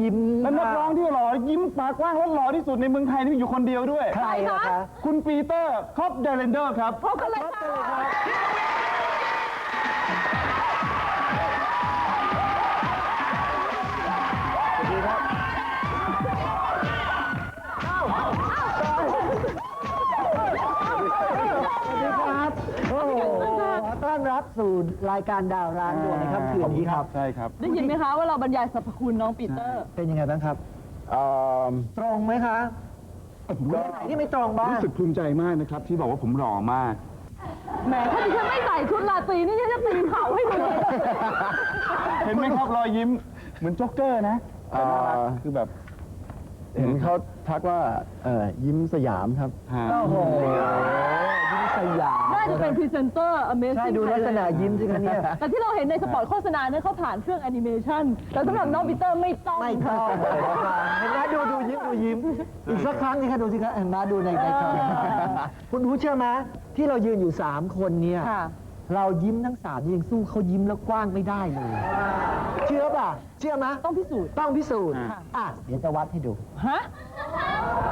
ยิ้มและนักร้องที่หล่อยิ้มปากกว้างและหล่อที่สุดในเมืองไทยนี่มีอยู่คนเดียวด้วย ใครอะคะ คุณปีเตอร์คอปเดเรนเดอร์ครับ พบกันเลยค่ะ รับสู่รายการดาวร้านดวงในค่ำคืนนี้ครับ ใช่ครับได้ยินไหมคะว่าเราบรรยายสรรพคุณน้องปีเตอร์ เป็นยังไงบ้างครับ เอ่อตรงไหมคะผมก็ไหนที่ไม่ตรงบ้างรู้สึกภูมิใจมากนะครับ ที่บอกว่าผมหล่อมาก แหมถ้าดิฉันไม่ใส่ชุดราตรีนี่ฉันจะตีเข่าให้ดูเลยเห็นไหมครับรอยยิ้มเหมือนโจ๊กเกอร์นะแต่น่ารักคือแบบ เห็นเขาทักว่าเอ่อยิ้มสยามครับฮะโอ้โหยิ้ม สยามน่าจะเป็นพรีเซนเตอร์ Amazing ใช่ดูลักษณะยิ้มสิคะเนี่ย แต่ที่เราเห็นในสปอตโฆษณาเนี่ยเขาผ่านเครื่องแอนิเมชันแต่สำหรับน้องปีเตอร์ไม่ต้องไม่ต้องเลยนะคะเห็นไหมดูดูยิ้มดูยิ้ม อีกสักครั้งนี่ค่ะดูสิคะเห็นไหมดูในในจอคุณรู้เชื่อไหมที่เรายืนอยู่ 3 คนเนี่ย ค่ะ เรายิ้มทั้งสามยังสู้เขายิ้มแล้วกว้างไม่ได้เลย เชื่อป่ะ เชื่อไหมต้องพิสูจน์ ต้องพิสูจน์ค่ะอะ เดี๋ยวจะวัดให้ดู ฮะ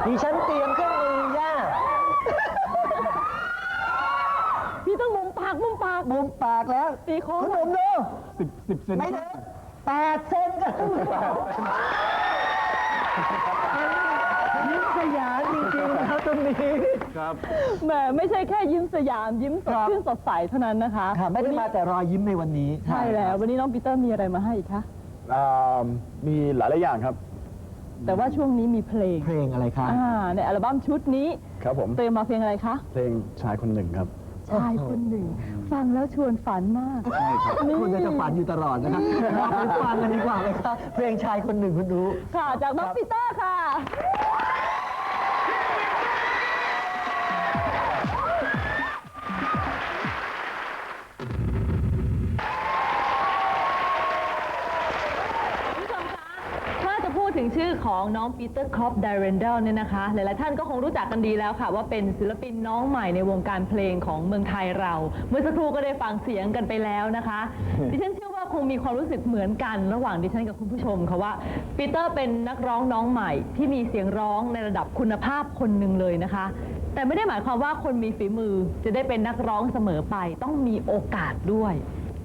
ดิฉันเตรียมเครื่องมือย่า พี่ต้องมุมปากมุมปากมุมปากแล้วตีโค้งคุณหนุ่มดูสิบสิบเซนไม่ถึงแปดเซนก็ยิ้มสยามจริงๆครับตรงนี้ครับ แหมไม่ใช่แค่ยิ้มสยามยิ้มสดครับชื่นสดใสเท่านั้นนะคะค่ะไม่ได้มาแต่รอยยิ้มในวันนี้ ใช่แล้ว วันนี้น้องปีเตอร์มีอะไรมาให้อีกคะอ่ามีหลายๆอย่างครับ แต่ว่าช่วงนี้มีเพลงเพลงอะไรคะอ่าในอัลบั้มชุดนี้ครับผมเตรียมมาเพลงอะไรคะเพลงชายคนหนึ่งครับ ชายคนหนึ่ง ฟังแล้วชวนฝันมากนี่คุณจะฝันอยู่ตลอดนะครับเราไปฟังกันดีกว่าเลยครับเพลงชายคนหนึ่งคุณรู้ ค่ะ จากน้องปีเตอร์ค่ะ ของน้องปีเตอร์ครอปไดเรนเดลเนี่ยนะคะ หลายๆท่านก็คงรู้จักกันดีแล้วค่ะ ว่าเป็นศิลปินน้องใหม่ในวงการเพลงของเมืองไทยเรา เมื่อสักครู่ก็ได้ฟังเสียงกันไปแล้วนะคะ ดิฉันเชื่อว่าคงมีความรู้สึกเหมือนกันระหว่างดิฉันกับคุณผู้ชมค่ะว่าปีเตอร์เป็นนักร้องน้องใหม่ ที่มีเสียงร้องในระดับคุณภาพคนหนึ่งเลยนะคะ แต่ไม่ได้หมายความว่าคนมีฝีมือจะได้เป็นนักร้องเสมอไป ต้องมีโอกาสด้วย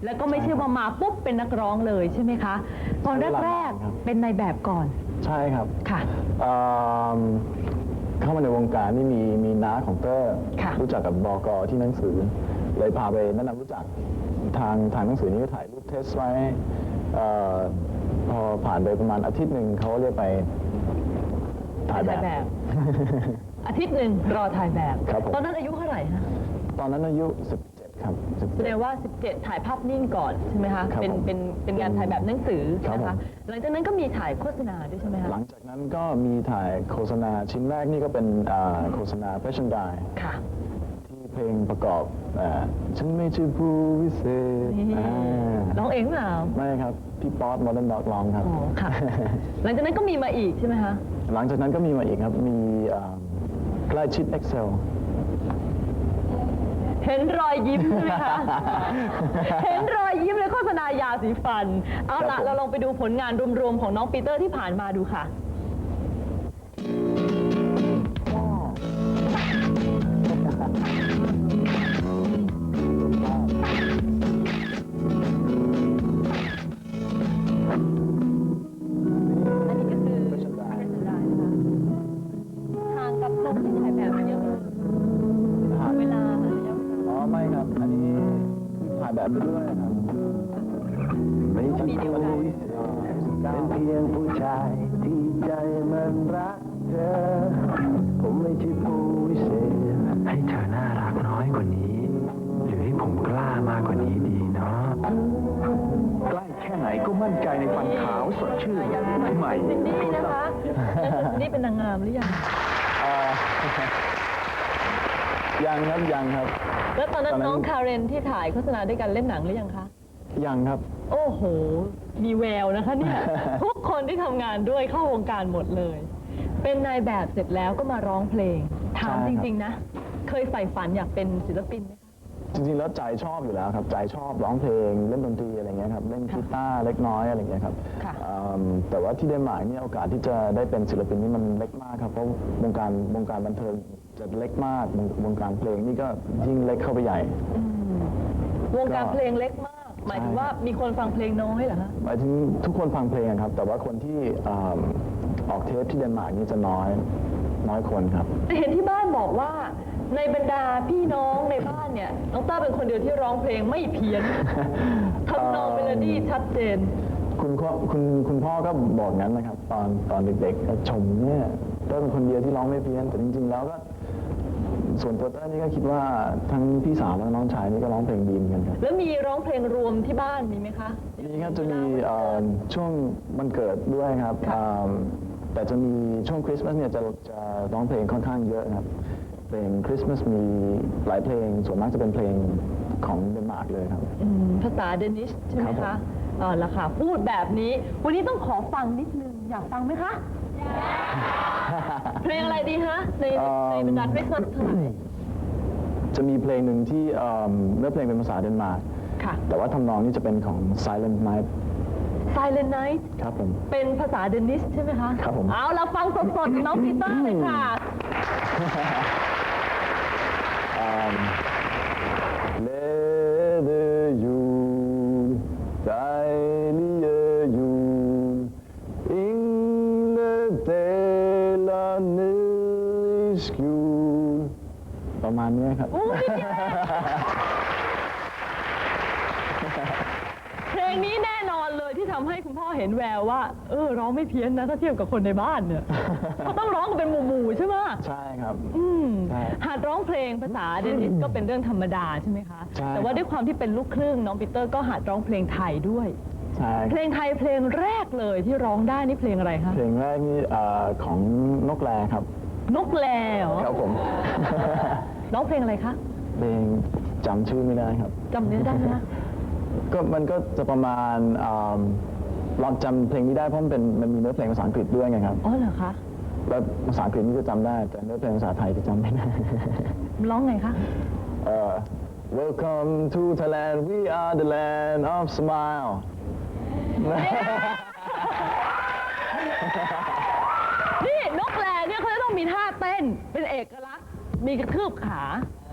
แล้วก็ไม่ใช่ว่ามาปุ๊บเป็นนักร้องเลยใช่ไหมคะ ตอนแรกครับๆเป็นในแบบก่อน ใช่ครับค่ะอ่าเข้ามาในวงการนี่มีมีน้าของเตอร์ค่ะ รู้จักกับบอกอที่หนังสือ เลยพาไปแนะนำรู้จักทางทางหนังสือนี้ก็ถ่ายรูปเทสไว้เอ่อพอผ่านไปประมาณอาทิตย์หนึ่งเขาเรียกไปถ่ายแบบอาทิตย์หนึ่งรอถ่ายแบบ ครับผม ตอนนั้นอายุเท่าไหร่คะตอนนั้นอายุ 17 ครับแสดงว่า 17 ถ่ายภาพนิ่งก่อนใช่ไหมคะ ครับเป็นผม เป็น เป็นงานถ่ายแบบหนังสือครับนะคะผมหลังจากนั้นก็มีถ่ายโฆษณาด้วยใช่ไหมคะหลังจากนั้นก็มีถ่ายโฆษณาชิ้นแรกนี่ก็เป็นอ่าโฆษณา Fashion d i ค่ะ ที่เพลงประกอบอ่าฉันไม่ใช่ผู้วิเศษนี่ อ่าร้องเองเปล่าไม่ครับ พี่ป๊อต Modern Dog ร้องครับ อ๋อค่ะ หลังจากนั้นก็มีมาอีกใช่ไหมคะ หลังจากนั้นก็มีมาอีกครับ มีอ่าใกล้ชิด Excel เห็นรอยยิ้มใช่ไหมคะ เห็นรอยยิ้มในโฆษณายาสีฟัน เอาล่ะครับผมเราลองไปดูผลงานรวมๆของน้องปีเตอร์ที่ผ่านมาดูค่ะ ไปด้วยครับไม่ใช่ปีเดียวกันเป็นเพียงผู้ชายที่ใจมันรักเธอ ผมไม่ใช่ผู้วิเศษให้เธอน่ารักน้อยกว่านี้ หรือให้ผมกล้ามากกว่านี้ดีเนาะใกล้แค่ไหนก็มั่นใจในฟันขาวสดชื่นใหม่ซินดี้นะคะซินดี้เป็นนางงามหรือยังอ่ายังครับยังครับ แล้วตอนนั้นตอนนั้นน้องคาเรนที่ถ่ายโฆษณาด้วยกันเล่นหนังหรือยังคะ ยังครับ โอ้โห มีแววนะคะเนี่ย ทุกคนที่ทำงานด้วยเข้าวงการหมดเลย เป็นนายแบบเสร็จแล้วก็มาร้องเพลง ถามใช่จครับ ริง ๆ นะ เคยใฝ่ฝันอยากเป็นศิลปินไหมคะ จริงๆแล้วใจชอบอยู่แล้วครับใจชอบร้องเพลงเล่นดนตรีอะไรเงี้ยครับเล่นกีตาร์เล็กน้อยอะไรเงี้ยครับค่ะอืมแต่ว่าที่เดนมาร์กเนี่ยโอกาสที่จะได้เป็นศิลปินนี่มันเล็กมากครับเพราะวงการวงการบันเทิงจะเล็กมากวงวงการเพลงนี่ก็ยิ่งเล็กเข้าไปใหญ่ วงการเพลงเล็กมาก หมายถึงว่ามีคนฟังเพลงน้อยเหรอคะ หมายถึงทุกคนฟังเพลงอะครับ แต่ว่าคนที่อืมออกเทปที่เดนมาร์กนี่จะน้อยน้อยคนครับ แต่เห็นที่บ้านบอกว่า ในบรรดาพี่น้องในบ้านเนี่ยน้องต้าเป็นคนเดียวที่ร้องเพลงไม่เพี้ยนทำนองเมโลดี้ชัดเจน คุณพ่อคุณคุณพ่อก็บอกงั้นนะครับ ตอนตอนเด็กๆก็ชมเนี่ยเต้ยเป็นคนเดียวที่ร้องไม่เพี้ยนแต่จริง ๆ แล้วก็ส่วนตัวเต้ยนี่ก็คิดว่าทั้งพี่สาวและน้องชายนี่ก็ร้องเพลงดีเหมือนกันครับ แล้วมีร้องเพลงรวมที่บ้านมีไหมคะ นี่ครับจะมีเอ่อช่วงวันเกิดด้วยครับอืมแต่จะมีช่วงคริสต์มาสเนี่ยจะจะร้องเพลงค่อนข้างเยอะครับ เพลงคริสต์มาสมีหลายเพลง ส่วนมากจะเป็นเพลงของเดนมาร์กเลยครับ อืมภาษาเดนิชใช่ไหมครัคะบผม เออละค่ะ พูดแบบนี้ วันนี้ต้องขอฟังนิดนึง อยากฟังไหมคะ เพลงอะไรดีคะในในบรรดาคริสต์มาสทั้งหลายจะมีเพลงหนึ่งที่เอิ่มเนื้อเพลงเป็นภาษาเดนมาร์กค่ะ แต่ว่าทำนองนี่จะเป็นของ Silent Night Silent Night ครับผม เป็นภาษาเดนิสใช่ไหมคะครับผม เอาเราฟังสดๆน้องปีเตอร์เลยค่ะ ned i skjul. ประมาณเนี้ยครับ อุ๊ยเพลงนี้แน่นอนเลยที่ทำให้คุณพ่อเห็นแววว่า เออ ร้องไม่เพี้ยนนะ ถ้าเทียบกับคนในบ้านเนี่ย เขาต้องร้องกันเป็นหมู่ๆใช่ไหมใช่ครับ อืมใช่หัดร้องเพลงภาษาเดนิสก็เป็นเรื่องธรรมดาใช่ไหมคะ ใช่ แต่ว่าครับด้วยความที่เป็นลูกครึ่งน้องปีเตอร์ก็หัดร้องเพลงไทยด้วย ใช่เพลงไทยเพลงแรกเลยที่ร้องได้นี่เพลงอะไรคะ เพลงแรกนี่เอ่อของนกแรครับ นกแลเหรอครับผม ร้องเพลงอะไรคะเพลงจำชื่อไม่ได้ครับ จำเนื้อได้ไหมคะก็มันก็จะประมาณอ่าเราจำเพลงนี้ได้เพราะมันเป็นมันมีเนื้อเพลงภาษาอังกฤษด้วยไงครับ อ๋อเหรอคะ แล้วภาษาอังกฤษนี่ก็จำได้ แต่เนื้อเพลงภาษาไทยจะจำไม่ได้ ร้องไงคะ เอ่อ Welcome to Thailand we are the land of smile นี่นกแลเนี่ยเขาจะต้องมีท่า เต้นเป็นเอกลักษณ์ มีกระทืบขา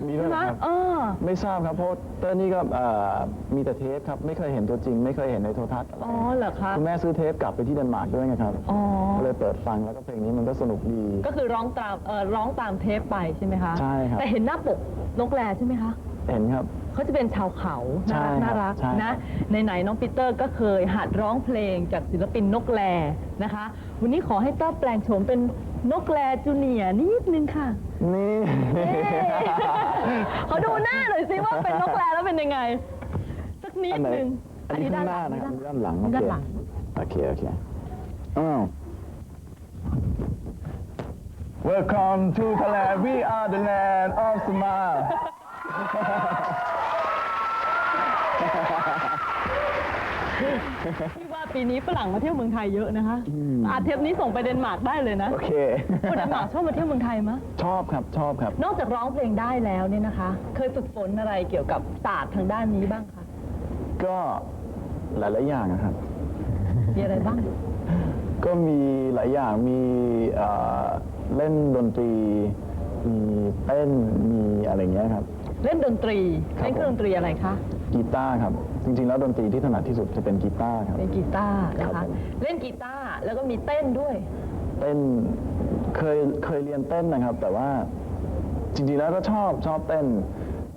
มีด้วยใช่ไหมเหรอครับ เออ ไม่ทราบครับเพราะเต้ยนี่ก็เอ่อมีแต่เทปครับ ไม่เคยเห็นตัวจริง ไม่เคยเห็นในโทรทัศน์อะไรอ๋อเหรอคะ คุณแม่ซื้อเทปกลับไปที่เดนมาร์กด้วยไงครับอ๋อ ก็เลยเปิดฟังแล้วก็เพลงนี้มันก็สนุกดี ก็คือร้องตามเออร้องตามเทปไปใช่ไหมคะใช่ครับ แต่เห็นหน้าปกนกแลใช่ไหมคะ เห็นครับ เขาจะเป็นชาวเขาใช่น่ารักครับน่ารักใช่นะไหนๆน้องปีเตอร์ก็เคยหัดร้องเพลงจากศิลปินนกแลนะคะ วันนี้ขอให้เต้าแปลงโฉมเป็น นกแลจูเนียร์นิดนึงค่ะนี่เอ๊ะขอดูหน้าหน่อยสิว่าเป็นนกแลแล้วเป็นยังไง สักนิดอันไหนนึงอันนี้ข้างหน้านะครับอันนี้ด้านหลังด้านหลังโอเคโอเคอ้าว Welcome to Thailand we are the land of smile พี่ว่าปีนี้ฝรั่งมาเที่ยวเมืองไทยเยอะนะคะอาเทปนี้ส่งไปเดนมาร์กได้เลยนะโอเค คนเดนมาร์กชอบมาเที่ยวเมืองไทยมะชอบครับชอบครับ นอกจากร้องเพลงได้แล้วเนี่ยนะคะ เคยฝึกฝนอะไรเกี่ยวกับศาสตร์ทางด้านนี้บ้างคะก็หลายๆอย่างนะครับ มีอะไรบ้าง ก็มีหลายอย่างมีเอ่อเล่นดนตรี มีเต้นมีอะไรเงี้ยครับ เล่นดนตรีครับเล่นเครื่องดนตรีอะไรคะ กีตาร์ครับ จริงๆ แล้วดนตรีที่ถนัดที่สุดจะเป็นกีตาร์ครับ เป็นกีตาร์นะครัคะ บผม เล่นกีตาร์แล้วก็มีเต้นด้วย เต้นเคยเคยเรียนเต้นนะครับ แต่ว่าจริงๆแล้วก็ชอบชอบเต้น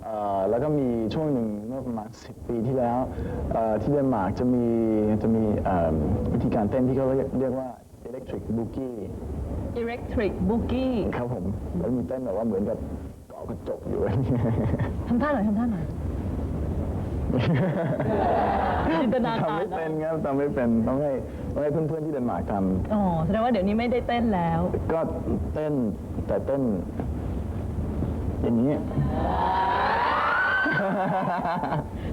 เอ่อแล้วก็มีช่วงหนึ่งเมื่อประมาณ10ปีที่แล้วเอ่อที่เดนมาร์กจะมีจะมีเอ่อวิธีการเต้นที่เขาเรียกเรียกว่า electric boogie Electric Boogie ครับผมแล้วมีเต้นแบบว่าเหมือนกับเกาะกระจกอยู่อะไรอย่างเงี้ย ทำท่าหน่อยทำท่าหน่อย จินตนาทำการไม่นะเป็นครับทำไม่เป็นต้องให้ต้องให้เพื่อนๆที่เดนมาร์กทอ๋อแสดงว่าเดี๋ยวนี้ไม่ได้เต้นแล้วำก็เต้นแต่เต้น อย่างนี้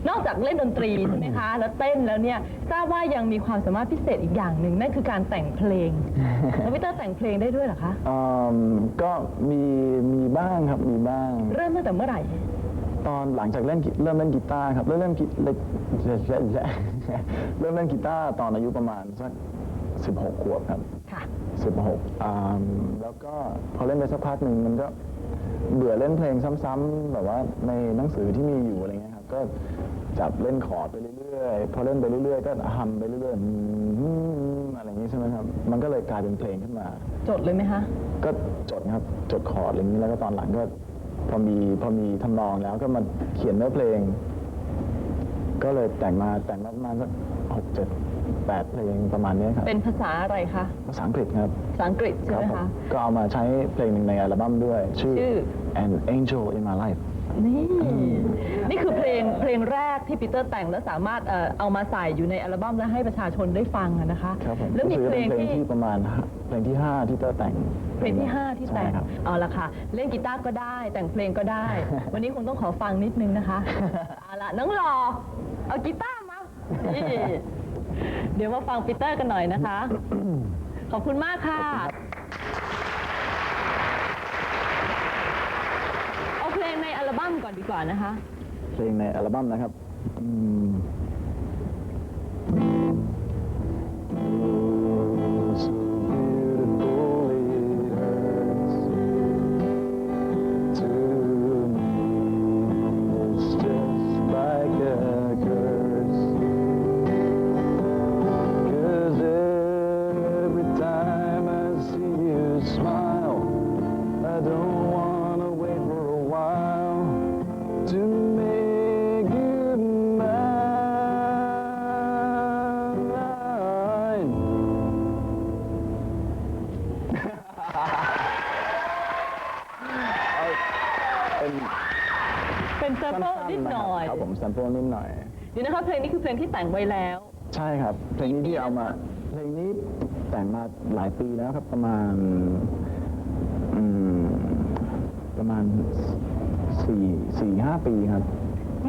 นอกจากเล่นดนตรีใช่ไหมคะ แล้วเต้นแล้วเนี่ยทราบว่ายังมีความสามารถพิเศษอีกอย่างหนึ่งนั่นคือการแต่งเพลง แล้วพีเตอร์แต่งเพลงได้ด้วยเหรอคะ อืมก็มีมีบ้างครับมีบ้าง เริ่มตั้งแต่เมื่อไหร่ ตอนหลังจากเล่นกีเริ่มเล่นกีตาร์ครับเริ่มเล่นกีเล่นเริ่มเล่นกีตาร์ตอนอายุประมาณสัก16ขวบครับค่ะ16อ่าแล้วก็พอเล่นไปสักพักหนึ่งมันก็เบื่อเล่นเพลงซ้ำๆแบบว่าในหนังสือที่มีอยู่อะไรเงี้ยครับก็จับเล่นคอร์ดไปเรื่อยๆ พอเล่นไปเรื่อยๆ ก็ฮัมไปเรื่อยๆอืมอะไรอย่างนี้ใช่ไหมครับ มันก็เลยกลายเป็นเพลงขึ้นมา จดเลยไหมคะ ก็จดครับ จดคอร์ดอะไรอย่างนี้ แล้วก็ตอนหลังก็ พอมีพอมีทำนองแล้วก็มาเขียนเนื้อเพลง ก็เลยแต่งมาแต่งมาประมาณสักหกเจ็ดแปดเพลงประมาณเนี้ยครับ เป็นภาษาอะไรคะ ภาษาอังกฤษครับ ภาษาอังกฤษคใช่รัไหมผมคะ ก็เอามาใช้เพลงหนึ่งในอัลบั้มด้วย ชื่อชื่อ An Angel in My Life นี่นี่คือเพลงเพลงแรกที่ปีเตอร์แต่งแล้วสามารถเอ่อเอามาใส่อยู่ในอัลบั้มและให้ประชาชนได้ฟังอะนะคะ ครับผมแล้วมีรู้สึกเพลว่างเป็นเพลงที่ที่ประมาณห้าเพลงที่ห้าที่เตอร์แต่งเพลงที่5ที่แต่งใช่ครับ เอาละค่ะ เล่นกีตาร์ก็ได้แต่งเพลงก็ได้ วันนี้คงต้องขอฟังนิดนึงนะคะ เอาละน้องหลอเอากีตาร์มานี่เดี๋ยวมาฟังปีเตอร์กันหน่อยนะคะ ขอบคุณมากค่ะ เอาเพลงในอัลบั้ มก่อนดีกว่านะคะ เพลงในอัลบั้มนะครับอืม ครับผมแซมเปิลนิดหน่อย เดี๋ยวนะคะเพลงนี้คือเพลงที่แต่งไว้แล้ว ใช่ครับ เพลงนี้ที่เอามา เพลงนี้แต่งมาหลายปีแล้วครับ ประมาณอืมประมาณสี่สี่ห้าปีครับ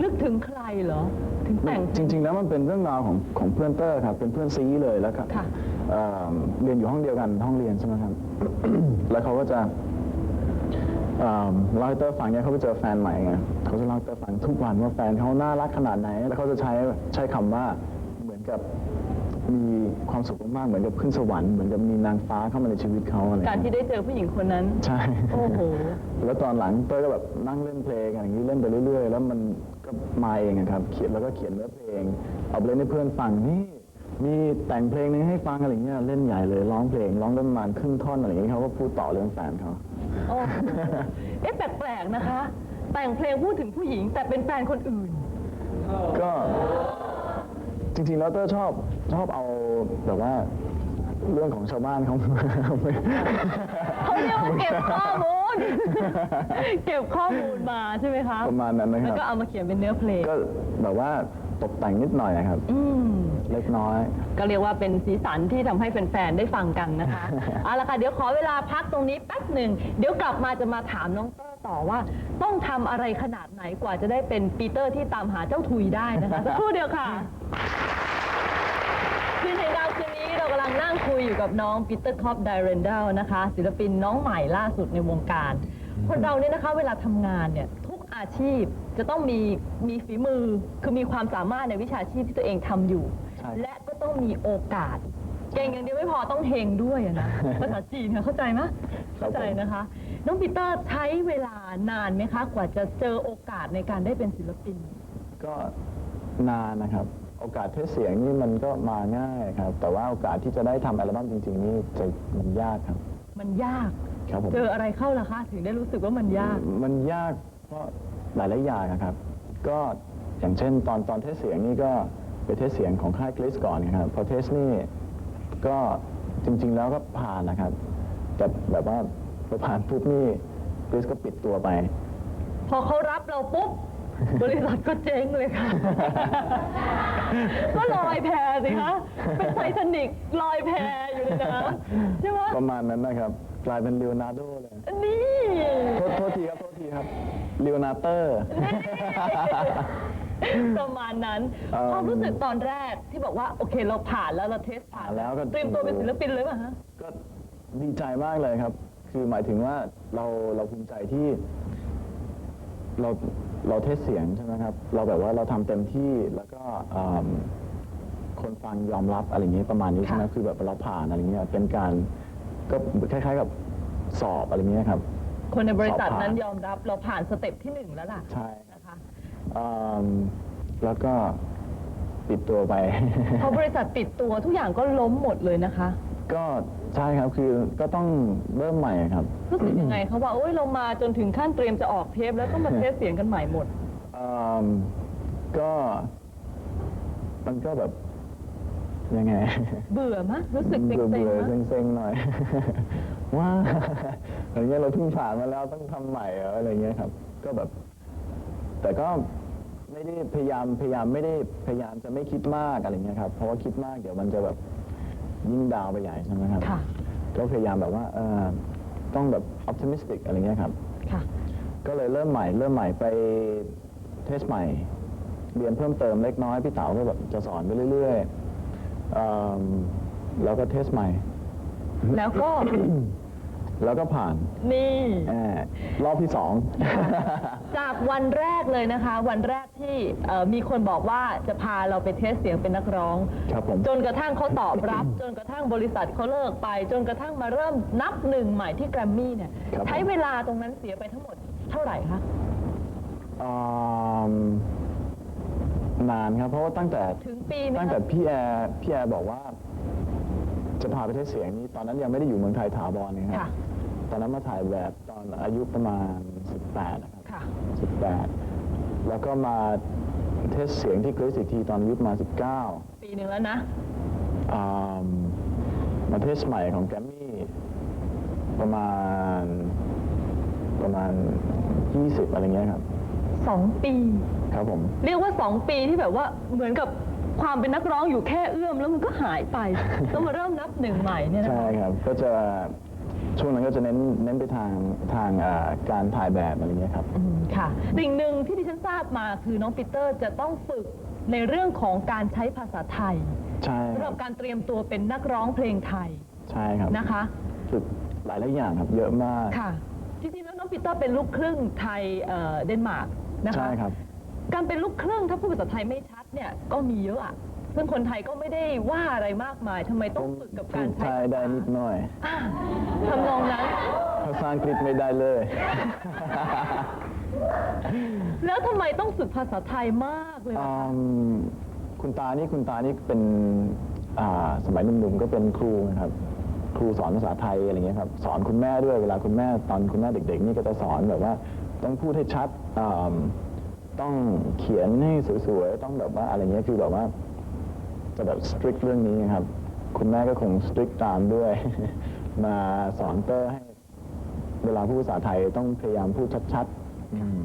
นึกถึงใครเหรอ ถึงแต่ง จริง ๆ แล้วมันเป็นเรื่องราวของของเพื่อนเตอร์ครับ เป็นเพื่อนซีเลยแล้วก็ค่ะ เอ่อเรียนอยู่ห้องเดียวกันห้องเรียนใช่ไหมครับ แล้วเขาก็จะ เอ่อเล่าให้เตอร์ฟังเนี่ยเขาไปเจอแฟนใหม่ไงเขาจะเล่าให้เตอร์ฟังทุกวันว่าแฟนเขาน่ารักขนาดไหน แล้วเขาจะใช้ใช้คำว่าเหมือนกับมีความสุขมากๆเหมือนกับขึ้นสวรรค์เหมือนกับมีนางฟ้าเข้ามาในชีวิตเขาอะไรการที่ได้เจอผู้หญิงคนนั้น ใช่ โอ้โห แล้วตอนหลังเต้ยก็แบบนั่งเล่นเพลงอะไรอย่างนี้เล่นไปเรื่อยๆ แล้วมันก็มาเองอะครับเขียนแล้วก็เขียนเนื้อเพลง เอาไปเล่นให้เพื่อนฟังนี่ มีแต่งเพลงนึงให้ฟังอะไรเงี้ยเล่นใหญ่เลยร้องเพลงร้องได้ประมาณครึ่งท่อนอะไรอย่างนี้เขาก็พูดต่อเรื่องแฟนเขาโอ้โหเอ๊ะแปลกๆนะคะ แต่งเพลงพูดถึงผู้หญิง แต่เป็นแฟนคนอื่น ก็จริงๆแล้วเต้ยชอบชอบเอาแบบว่าเรื่องของชาวบ้านเขาเขาเรียกว่าเก็บข้อมูล เก็บข้อมูลมาใช่ไหมคะประมาณนั้นนะคแล้วรับก็เอามาเขียนเป็นเนื้อเพลงก็แบบว่า ตกแต่งนิดหน่อยนะครับ อืม เล็กน้อย ก็เรียกว่าเป็นสีสันที่ทำให้แฟน ๆ ได้ฟังกันนะคะ เอาละค่ะ เดี๋ยวขอเวลาพักตรงนี้แป๊บหนึ่ง เดี๋ยวกลับมาจะมาถามน้องเตอร์ต่อว่า ต้องทำอะไรขนาดไหนกว่าจะได้เป็นปีเตอร์ที่ตามหาเจ้าทุยได้นะคะ สักครู่เดียวค่ะ คืนในดาวคืนนี้เรากำลังนั่งคุยอยู่กับน้องปีเตอร์คอปไดเรนเดลนะคะ ศิลปินน้องใหม่ล่าสุดในวงการ คนเราเนี่ยนะคะ เวลาทำงานเนี่ยทุก อาชีพจะต้องมีมีฝีมือคือมีความสามารถในวิชาชีพที่ตัวเองทำอยู่ ใช่ และก็ต้องมีโอกาส เก่งอย่างเดียวไม่พอต้องเฮงด้วยอะนะ ภาษาจีนค่ะเข้าใจไหมเข้าใจนะคะ น้องปีเตอร์ใช้เวลานานไหมคะ กว่าจะเจอโอกาสในการได้เป็นศิลปิน ก็นานนะครับ โอกาสเทสเสียงนี่มันก็มาง่ายครับ แต่ว่าโอกาสที่จะได้ทำอัลบั้มจริง ๆ นี่จะมันยากครับ มันยาก ครับผม เจออะไรเข้าล่ะคะ ถึงได้รู้สึกว่ามันยาก มันยาก เพราะหลายๆอย่างนะครับ ก็อย่างเช่นตอนตอนเทสเสียงนี่ก็ไปเทสเสียงของค่ายกริสก่อนนะครับพอเทสนี่ก็จริง ๆ แล้วก็ผ่านนะครับ แต่แบบว่าพอผ่านปุ๊บนี่กริสก็ปิดตัวไป พอเขารับเราปุ๊บ บริษัทก็เจ๊งเลยค่ะ ก็ลอยแพสิคะเป็นไททานิกลอยแพอยู่ในน้ำใช่ไหมประมาณนั้นนะครับ กลายเป็นเลโอนาร์โดเลย นี่ โทษโทษทีครับ โทษทีครับเลโอนาร์เตอร์ ประมาณนั้นเอิ่ม ความรู้สึกตอนแรกที่บอกว่า โอเคเราผ่านแล้วเราเทสผ่านผ่านแล้วก็เตรียมตัวเป็นศิลปินเลยป่ะฮะ ก็ดีใจมากเลยครับ คือหมายถึงว่าเราเราภูมิใจที่ เราเราเทสเสียงใช่ไหมครับ เราแบบว่าเราทำเต็มที่แล้วก็อืมคนฟังยอมรับอะไรอย่างนี้ประมาณนี้ใช่ไหมค่ะ คือแบบเราผ่านอะไรเงี้ยเป็นการ ก็คล้ายๆกับสอบอะไรเงี้ยครับ คนในบริษัทสอบผ่านนั้นยอมรับเราผ่านสเต็ปที่หนึ่งแล้วล่ะใช่ นะคะอืมแล้วก็ปิดตัวไป พอบริษัทปิดตัวทุกอย่างก็ล้มหมดเลยนะคะ ก็ใช่ครับคือก็ต้องเริ่มใหม่ครับรู้สึกยังไงเขาว่าโอ้ยเรามาจนถึงขั้นเตรียมจะออกเทปแล้วต้องมาเทสเสียงกันใหม่หมดอืมก็ มันก็แบบ ยังไงเบื่อมะรู้สึกเซ็งเบื่อๆเบื่อมะเซ็งๆหน่อย ว่าอะไรเงี้ยเราเพิ่งผ่านมาแล้วต้องทำใหม่เหรออะไรเงี้ยครับ ก็แบบ แต่ก็ไม่ได้พยายามพยายามไม่ได้พยายามจะไม่คิดมากอะไรเงี้ยครับ เพราะว่าคิดมากเดี๋ยวมันจะแบบยิ่งดาวไปใหญ่ใช่ไหมครับ ค่ะ ก็พยายามแบบว่าเออต้องแบบ optimistic อะไรเงี้ยครับ ค่ะ ก็เลยเริ่มใหม่เริ่มใหม่ไปเทสใหม่ เรียนเพิ่มเติมเล็กน้อยพี่เต๋าก็แบบจะสอนไปเรื่อยๆ เอิ่มแล้วก็เทสใหม่ แล้วก็ แล้วก็ผ่านนี่ แอบรอบที่สอง จากวันแรกเลยนะคะ วันแรกที่เอ่อมีคนบอกว่าจะพาเราไปเทสเสียงเป็นนักร้อง ครับผม จนกระทั่งเขาตอบรับ จนกระทั่งบริษัทเขาเลิกไป จนกระทั่งมาเริ่มนับหนึ่งใหม่ที่แกรมมี่เนี่ยครับผม ใช้เวลาตรงนั้นเสียไปทั้งหมดเท่าไหร่คะอืม นานครับ เพราะว่าตั้งแต่ถึงปีไหมตั้งคะแต่พี่แอร์พี่แอร์บอกว่า จะพาไปเทสเสียงนี้ ตอนนั้นยังไม่ได้อยู่เมืองไทยถาวรเลยคค่ะรับตอนนั้นมาถ่ายแบบตอนอายุประมาณ 18นะครับ ค่ะ 18 แล้วก็มาเทสเสียงที่กรีซอีกทีตอนอายุประมาณ19 ปีหนึ่งแล้วนะ อ่ามาเทสใหม่ของแกรมมี่ประมาณประมาณ 20 อะไรเงี้ยครับ สองปี ครับผม เรียกว่าสองปีที่แบบว่าเหมือนกับความเป็นนักร้องอยู่แค่เอื้อมแล้วมันก็หายไป ต้องมาเริ่มนับหนึ่งใหม่เนี่ยนะใช่คะครับ ก็จะช่วงนั้นก็จะเน้นเน้นไปทางทางอ่าการถ่ายแบบอะไรเงี้ยครับ อืมค่ะสิ่งหนึ่งที่ดิฉันทราบมาคือน้องปีเตอร์จะต้องฝึกในเรื่องของการใช้ภาษาไทยใช่สำคหรัรับบการเตรียมตัวเป็นนักร้องเพลงไทยใช่ครับนะคะ ฝึกหลายหลายๆอย่างครับ เยอะมาก ค่ะ จริงๆแล้วน้องปีเตอร์เป็นลูกครึ่งไทยเอ่อเดนมาร์ก นะคะใช่ครับ การเป็นลูกครึ่งถ้าพูดภาษาไทยไม่ชัดเนี่ยก็มีเยอะอะซึ่งคนไทยก็ไม่ได้ว่าอะไรมากมายทำไมต้องฝึกกับการพูดใช้ไทยภาได้ษานิดหน่อย อ่าทำนองนั้น ภาษาอังกฤษไม่ได้เลย แล้วทำไมต้องฝึกภาษาไทยมากเลยล่ะ อืคะมคุณตานี่คุณตานี่เป็นอ่าสมัยหนุ่มๆก็เป็นครูนะครับ ครูสอนภาษาไทยอะไรเงี้ยครับ สอนคุณแม่ด้วยเวลาคุณแม่ตอนคุณแม่เด็ก ๆ นี่ก็จะสอนแบบว่า ต้องพูดให้ชัดอ่าต้องเขียนให้สวยๆ ต้องแบบว่าอะไรเงี้ยคือแบบว่าจะแบบสตริกเรื่องนี้ครับ คุณแม่ก็คงสตริกตามด้วย มาสอนเตอร์ให้ เวลาพูดภาษาไทยต้องพยายามพูดชัดๆอืม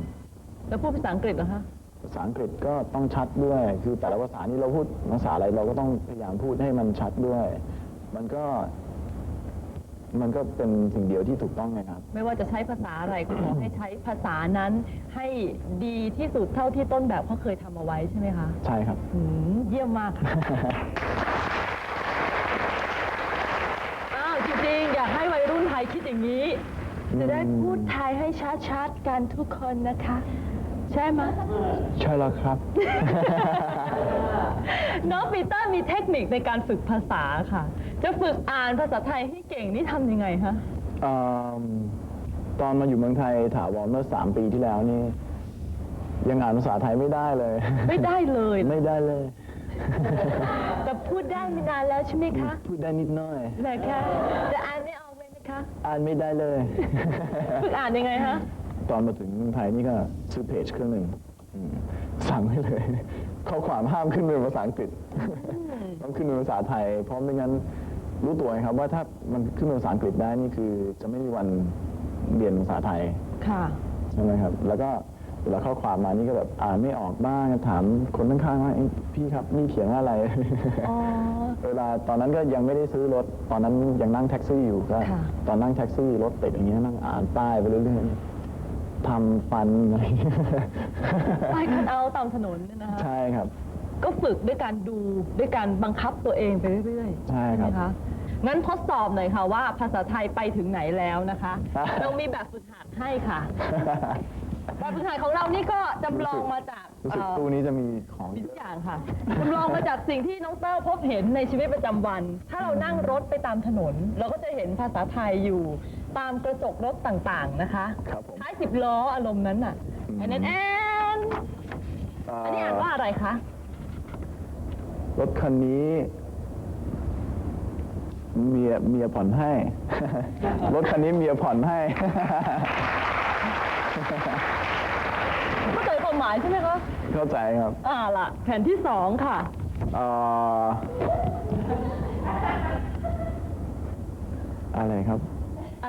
แล้วพูดภาษาอังกฤษเหรอคะภาษาอังกฤษก็ต้องชัดด้วย คือแต่ละภาษานี่เราพูดภาษาอะไรเราก็ต้องพยายามพูดให้มันชัดด้วย มันก็ มันก็เป็นสิ่งเดียวที่ถูกต้องไงครับ ไม่ว่าจะใช้ภาษาอะไรก็ขอให้ใช้ภาษานั้นให้ดีที่สุดเท่าที่ต้นแบบเขาเคยทำเอาไว้ใช่ไหมคะใช่ครับ อืมเยี่ยมมากค่ะ อ้าวจริงๆอยากให้วัยรุ่นไทยคิดอย่างนี้ จะได้พูดไทยให้ชัดๆกันทุกคนนะคะ ใช่ไหมย ใช่แล้วครับ น้องปีเตอร์มีเทคนิคในการฝึกภาษาค่ะ จะฝึกอ่านภาษาไทยให้เก่งนี่ทำยังไงคะอืมตอนมาอยู่เมืองไทยถาวรเมื่อสามปีที่แล้วนี่ ยังอ่านภาษาไทยไม่ได้เลย ไม่ได้เลย ไม่ได้เลย แต่พูดได้มานานแล้วใช่ไหมคะพูดได้นิดหน่อย นะคะจะอ่านไม่ออกเลยนะคะ อ่านไม่ได้เลย ฝึกอ่านยังไงคะ ตอนมาถึงเมืองไทยนี่ก็ซื้อเพจเครื่องหนึ่งอืมสั่งไว้เลย ข้อความห้ามขึ้นเป็นภาษาอังกฤษ ต้องขึ้นเป็นภาษาไทย เพราะไม่งั้นรู้ตัวไงครับว่าถ้ามันขึ้นเป็นภาษาอังกฤษได้นี่คือจะไม่มีวันเรียนภาษาไทยค่ะใช่ไหมครับ แล้วก็เวลาข้อความมานี่ก็แบบอ่านไม่ออกบ้างถามคนข้างๆว่าเอ้ยพี่ครับนี่เขียนว่าอะไรอ๋อเวลาตอนนั้นก็ยังไม่ได้ซื้อรถ ตอนนั้นยังนั่งแท็กซี่อยู่ก็ค่ะตอนนั่งแท็กซี่รถติดอย่างเงี้ยนั่งอ่านป้ายไปเรื่อยๆ ทำฟันอะไรอย่างเงี้ยไปคันเอาท์ตามถนนเนี่ยนะคะ ใช่ครับ ก็ฝึกด้วยการดูด้วยการบังคับตัวเองไปเรื่อยๆใช่ครับ ไหมคะงั้นทดสอบหน่อยค่ะว่าภาษาไทยไปถึงไหนแล้วนะคะครับเรามีแบบฝึกหัดให้ค่ะ แบบฝึกหัดของเรานี่ก็จำลองมาจากรู้สึกเอ่อตู้นี้จะมีของมีเยทุกอะอย่างค่ะจำลองมาจากสิ่งที่น้องเต้าพบเห็นในชีวิตประจำวัน ถ้าเรานั่งรถไปตามถนน เราก็จะเห็นภาษาไทยอยู่ ตามกระจกรถต่างๆนะคะครับผมท้ายสิบล้ออารมณ์นั้นน่ะแอนแอนแอนอันนี้อ่านว่าอะไรคะรถคันนี้เมียเมียผ่อนให้ รถคันนี้เมียผ่อนให้ เข้าใจความหมายใช่ไหมคะเข้าใจครับอ่าล่ะ แผ่นที่สองค่ะ เอ่ออะไรครับอะ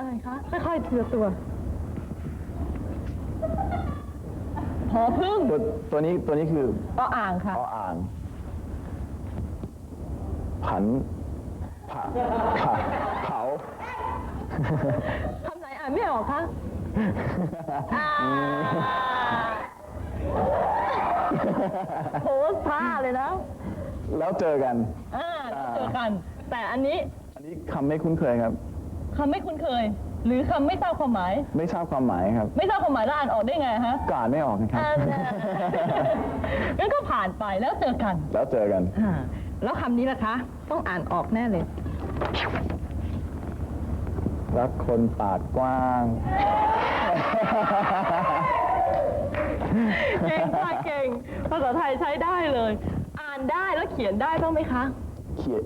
ไรคะ ค่อยๆเจือตัวพอพึ่งตัวตัวนี้ตัวนี้คือก็อ่างค่ะ ออ่าง ผันผาผาเผา คำไหนอ่านไม่ออกคะอ่าโพสท่าเลยนะแล้วเจอกัน อ่าเราเจอกัน แต่อันนี้ อันนี้คำไม่คุ้นเคยครับ คำไม่คุ้นเคย หรือคำไม่ทราบความหมาย ไม่ทราบความหมายครับไม่ทราบความหมายแล้วอ่านออกได้ไงฮะก็อ่านไม่ออกนะครับ อ่านนะ งั้นก็ผ่านไปแล้วเจอกัน แล้วเจอกัน อ่าแล้วคำนี้ล่ะคะ ต้องอ่านออกแน่เลย รักคนปากกว้าง เก่งค่ะเก่ง ภาษาไทยใช้ได้เลย อ่านได้แล้วเขียนได้บ้างไหมคะ เขียน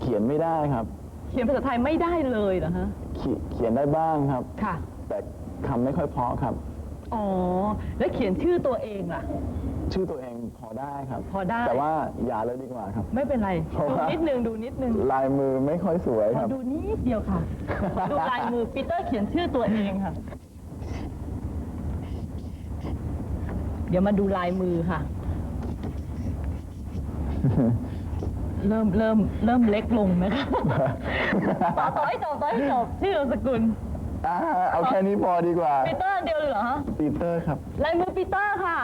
เขียนไม่ได้ครับ เขียนภาษาไทยไม่ได้เลยเหรอฮะ เขียเขียนได้บ้างครับ ค่ะ แต่คำไม่ค่อยเพราะครับ อ๋อ แล้วเขียนชื่อตัวเองล่ะ ชื่อตัวเองพอได้ครับ พอได้ แต่ว่าอย่าเลยดีกว่าครับ ไม่เป็นไร เพราะดูว่า นิดนึงดูนิดนึงลายมือไม่ค่อยสวยขคอรับ ดูนิดเดียวค่ะขอดูลายมือปีเตอร์เขียนชื่อตัวเองค่ะ เดี๋ยวมาดูลายมือค่ะ เริ่มเริ่มเริ่มเล็กลงนะคะต่อต่อให้จบต่อให้จบชื่อนามสกุลอ่าเอาแค่นี้พอดีกว่าปีเตอร์อันเดียวเลยเหรอฮะปีเตอร์ครับลายมือปีเตอร์ค่ะ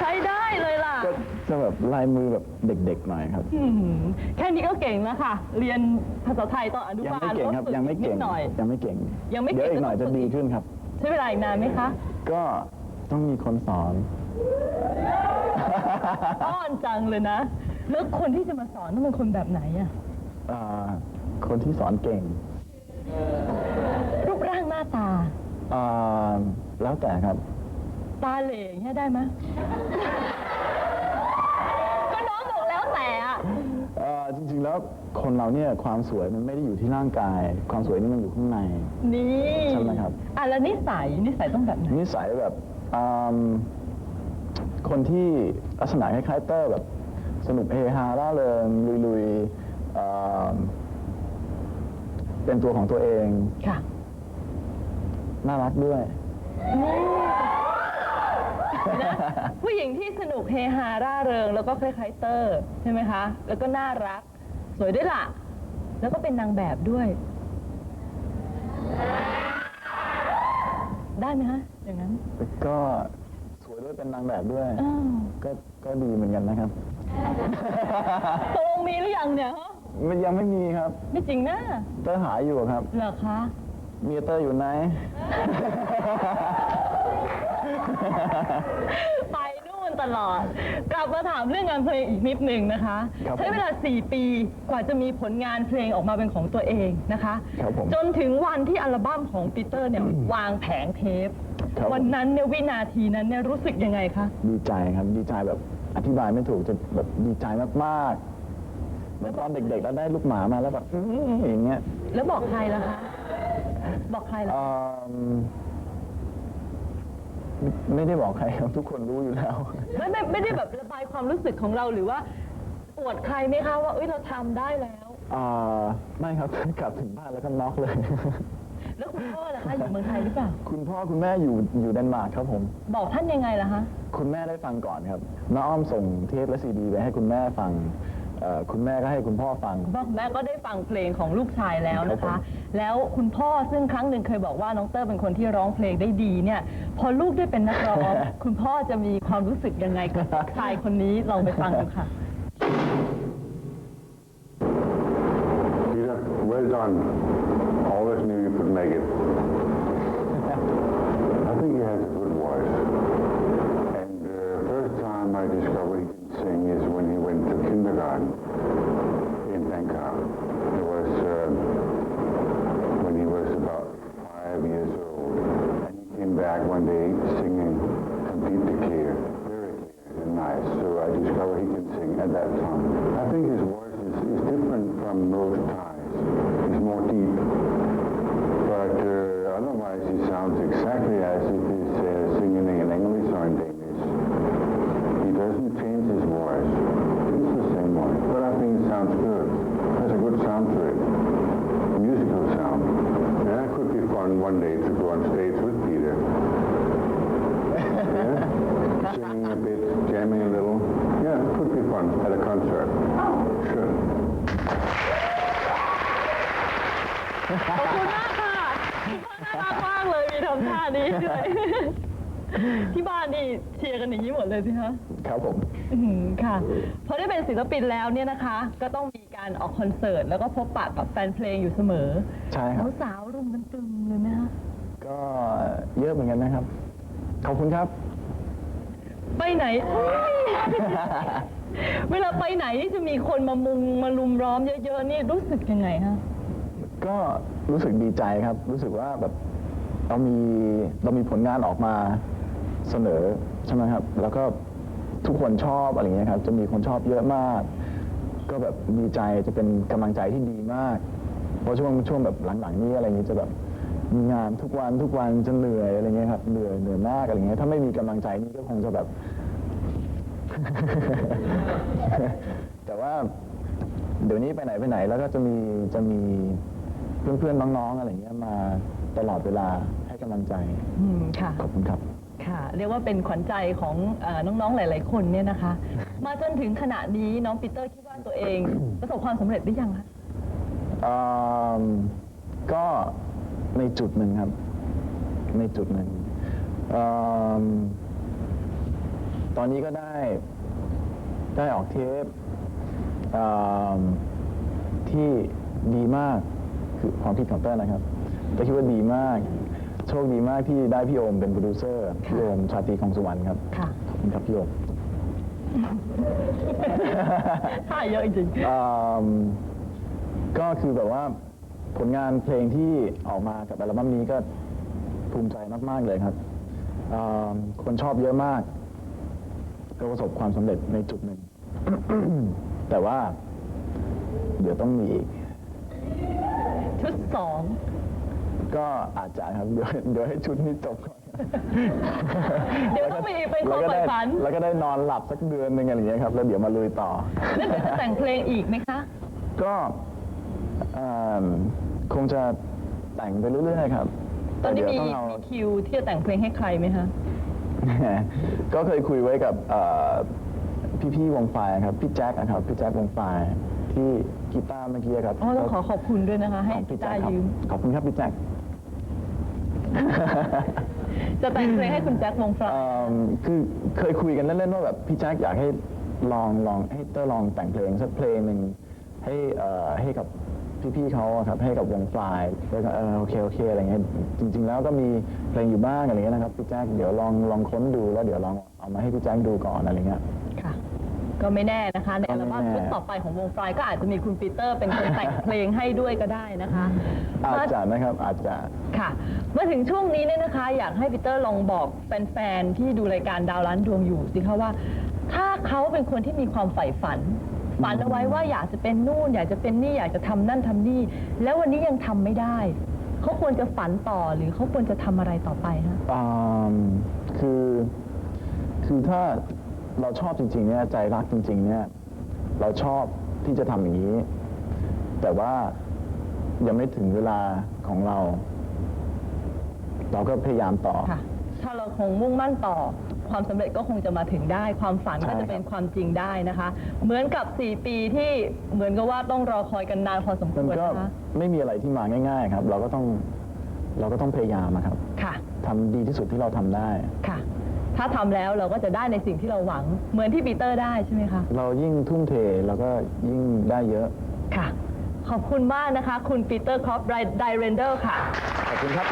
ใช้ได้เลยล่ะ ก็จะแบบลายมือแบบเด็กๆหน่อยครับ อืมแค่นี้ก็เก่งแล้วค่ะ เรียนภาษาไทยตอนอนุยังบาไม่ลเก่งครับก็ฝึยังไม่เก่ง นิดหน่อย ยังไม่เก่งยังไม่เก่งเดี๋ยวอีกหน่อยก็จะต้องฝึกดีขึ้นครับ ใช้เวลาอีกนานไหมคะ ก็ต้องมีคนสอน อ้อนจังเลยนะ แล้วคนที่จะมาสอนต้องเป็นคนแบบไหนอะอ่าคนที่สอนเก่งรูปร่างหน้าตา อ่าแล้วแต่ครับ ตาเหล่อย่างเงี้ยได้ไหมก็น้องบอกแล้วแต่อะเอ่อจริงๆแล้วคนเราเนี่ยความสวยมันไม่ได้อยู่ที่ร่างกาย ความสวยนี่มันอยู่ข้างใน นี่ใช่ไหมครับ อะแล้วนิสัยนิสัยต้องแบบไหน นิสัยแบบอืม คนที่ลักษณะคล้ายๆเตอร์แบบสนุกเฮฮาร่าเริงลุยๆอืมเป็นตัวของตัวเอง ค่ะ น่ารักด้วยนะผู้หญิงที่สนุกเฮฮาร่าเริง แล้วก็คล้ายๆเตอร์ใช่ไหมคะ แล้วก็น่ารัก สวยด้วยล่ะ แล้วก็เป็นนางแบบด้วย ได้ไหมคะอย่างนั้น ก็สวย ด้วยเป็นนางแบบด้วยอ้าวก็ก็ดีเหมือนกันนะครับตกลงมีหรือยังเนี่ยฮะมันยังไม่มีครับ ไม่จริงนะเตอร์หาอยู่ครับ เหรอคะ มีเตอร์อยู่ไหน ไปนู่นตลอด กลับมาถามเรื่องงานเพลงอีกนิดหนึ่งนะคะ ครับผม ใช้เวลา 4 ปีกว่าจะมีผลงานเพลงออกมาเป็นของตัวเองนะคะ ครับผม จนถึงวันที่อัลบั้มของปีเตอร์เนี่ย วางแผงเทป ครับผม วันนั้นเนี่ยวินาทีนั้นเนี่ยรู้สึกยังไงคะ ดีใจครับดีใจแบบอธิบายไม่ถูกจะแบบดีใจมากๆเหมือนตอนเด็กๆแล้วได้ลูกหมามาแล้วแบบอื้ออย่างเงี้ยแล้วบอกใครล่ะคะ บอกใครล่ะเอิ่มไม่ไม่ได้บอกใครครับทุกคนรู้อยู่แล้ว ไม่ไม่ไม่ได้แบบระบายความรู้สึกของเราหรือว่า อวดใครไหมคะว่าเอ้ยเราทำได้แล้ว อ่าไม่ครับ กลับถึงบ้านแล้วก็น็อกเลย แล้วคุณพ่อล่ะคะอยู่เมืองไทยหรือเปล่า คุณพ่อคุณแม่อยู่อยู่เดนมาร์กครับผม บอกท่านยังไงล่ะคะ คุณแม่ได้ฟังก่อนครับน้าอ้อมส่งเทปและซีดีไปให้คุณแม่ฟังเอ่อคุณแม่ก็ให้คุณพ่อฟัง คุณพ่อคุณแม่ก็ได้ฟังเพลงของลูกชายแล้วนะครัคะ บผม แล้วคุณพ่อซึ่งครั้งหนึ่งเคยบอกว่าน้องเตอร์เป็นคนที่ร้องเพลงได้ดีเนี่ย พอลูกได้เป็นนักร้อง คุณพ่อจะมีความรู้สึกยังไงกับชายคนนี้ลองไปฟังดูค่ะ Peter, well done. Could make it. I think he has a good voice. And the first time I discovered he can sing is when he went to kindergarten in Bangkok. It was uh, when he was about five years old. And he came back one day singing completely clear, very clear and nice. So I discovered he can sing at that time. I think his voice is, is different from most Thais. It's more deep. Otherwise, he sounds exactly as if he's uh, singing in English or in Danish. He doesn't change his voice. It's the same voice. But I think it sounds good. Has a good sound to it. A musical sound. And that could be fun one day to go on stage with Peter. yeah? Singing a bit, jamming a little. Yeah, it could be fun at a concert. Sure. านี้ด้วยที่บ้านนี่เชียร์กันอย่างนี้หมดเลยสิคะครับผมอื้อหือค่ะพอได้เป็นศิลปินแล้วเนี่ยนะคะ ก็ต้องมีการออกคอนเสิร์ต แล้วก็พบปะกับแฟนเพลงอยู่เสมอใช่ครับ สาวๆรุมกันตึมเลยไหมคะก็เยอะเหมือนกันนะครับ ขอบคุณครับ ไปไหนอุ๊ยเวลาไปไหนนี่จะมีคนมามุงมาลุมล้อมเยอะๆนี่รู้สึกยังไงคะก็รู้สึกดีใจครับ รู้สึกว่าแบบ เรามีเรามีผลงานออกมาเสนอใช่ไหมครับ แล้วก็ทุกคนชอบอะไรเงี้ยครับ จะมีคนชอบเยอะมาก ก็แบบดีใจจะเป็นกำลังใจที่ดีมาก เพราะช่วงช่วงแบบหลังๆนี้อะไรเงี้ยจะแบบมีงานทุกวันทุกวันจะเหนื่อยอะไรเงี้ยครับเหนื่อยเหนื่อยมากอะไรเงี้ยถ้าไม่มีกำลังใจนี่ก็คงจะแบบ แต่ว่าเดี๋ยวนี้ไปไหนไปไหน แล้วก็จะมีจะมีเพื่อนๆน้องๆอะไรเงี้ยมา ตลอดเวลาให้กำลังใจอืมค่ะ ขอบคุณครับ ค่ะ เรียกว่าเป็นขวัญใจของเออน้องๆ หลาย ๆ คนเนี่ยนะคะ มาจนถึงขณะนี้น้องปีเตอร์คิดว่าตัวเอง ประสบความสำเร็จหรือยังคะ อืมก็ในจุดหนึ่งครับ ในจุดหนึ่งอืมตอนนี้ก็ได้ได้ออกเทปอืมที่ดีมากคือความคิดของเต้นนะครับ แต่คิดว่าดีมาก โชคดีมากที่ได้พี่โอมเป็นโปรดิวเซอร์พี่โอมชาตรีของสุวรรณครับค่ะ ขอบคุณครับพี่โอมท่าเยอะจริง อืมก็คือแบบว่าผลงานเพลงที่ออกมากับอัลบั้มนี้ก็ภูมิใจมาก ๆ เลยครับอืมคนชอบเยอะมาก ก็ประสบความสำเร็จในจุดหนึ่ง แต่ว่า เดี๋ยวต้องมีอีกๆชุดสอง ก็อาจจะครับเดี๋ยวเดี๋ยวให้ชุดนี้จบก่อนเดี๋ยวต้องมีอีกเป็นความแล้วก็ใฝ่ได้ฝัน แล้วก็ได้นอนหลับสักเดือนหนึ่งอะไรอย่างเงี้ยครับ แล้วเดี๋ยวมาลุยต่อ แล้วเดี๋ยวจะแต่งเพลงอีกไหมคะ ก็เอิ่มคงจะแต่งไปเรื่อยๆครับตอนนี้แเดี๋มียวต้องเอามีคิวที่จะแต่งเพลงให้ใครไหมคะ ก็เคยคุยไว้กับเอ่อพี่ๆวงไฟครับ พี่แจ็คนะครับ พี่แจ็ควงไฟที่กีตาร์เมื่อกี้ครับ อ๋อต้องขอขอบคุณด้วยนะคะ ให้ของพี่แจ็ได้คครับยืม ขอบคุณครับพี่แจ็ค จะแต่งเพลงให้คุณแจ็ควงฟลาเอิ่มคือเคยคุยกันเล่นๆว่าแบบพี่แจ็คอยากให้ลองลองให้เตอร์ลองแต่งเพลงสักเพลงหนึ่งให้เอ่อให้กับพี่ๆเขาอะครับให้กับวงฟลายแล้วก็เออโอเคโอเคอะไรเงี้ยจริง ๆ แล้วก็มีเพลงอยู่บ้างอะไรเงี้ยนะครับพี่แจ็คเดี๋ยวลองลองค้นดูแล้วเดี๋ยวลองเอามาให้พี่แจ็คดูก่อนอะไรเงี้ย ก็ไม่แน่นะคะ ในอัลบั้มก็ไม่แน่ชุดต่อไปของวงฟลายก็อาจจะมีคุณปีเตอร์เป็นคนแต่งเพลงให้ด้วยก็ได้นะคะ อาจจะนะครับอาจจะค่ะเมื่อถึงช่วงนี้เนี่ยนะคะ อยากให้ปีเตอร์ลองบอกแฟนๆที่ดูรายการดาวล้านดวงอยู่สิคะว่า ถ้าเขาเป็นคนที่มีความใฝ่ฝันฝันเอาไว้ว่าอยากจะเป็นนู่น อยากจะเป็นนี่อยากจะทำนั่นทำนี่ แล้ววันนี้ยังทำไม่ได้ เขาควรจะฝันต่อหรือเขาควรจะทำอะไรต่อไปฮะอืมคือคือถ้า เราชอบจริงๆเนี่ยใจรักจริง ๆ เนี่ย เราชอบที่จะทำอย่างนี้ แต่ว่ายังไม่ถึงเวลาของเรา เราก็พยายามต่อ ค่ะ ถ้าเราคงมุ่งมั่นต่อ ความสำเร็จก็คงจะมาถึงได้ ความฝันก็ใช่จะเป็นครับความจริงได้นะคะ เหมือนกับ 4 ปีที่เหมือนกับว่าต้องรอคอยกันนานพอสมคมันวรก็นะคะไม่มีอะไรที่มาง่าย ๆ ครับ เราก็ต้องเราก็ต้องพยายามอะครับค่ะ ทำดีที่สุดที่เราทำได้ ค่ะ ถ้าทำแล้วเราก็จะได้ในสิ่งที่เราหวัง เหมือนที่ปีเตอร์ได้ใช่ไหมคะ เรายิ่งทุ่มเทเราก็ยิ่งได้เยอะ ค่ะ ขอบคุณมากนะคะ คุณปีเตอร์ครอปไดเรนเดอร์ค่ะ ขอบคุณครับ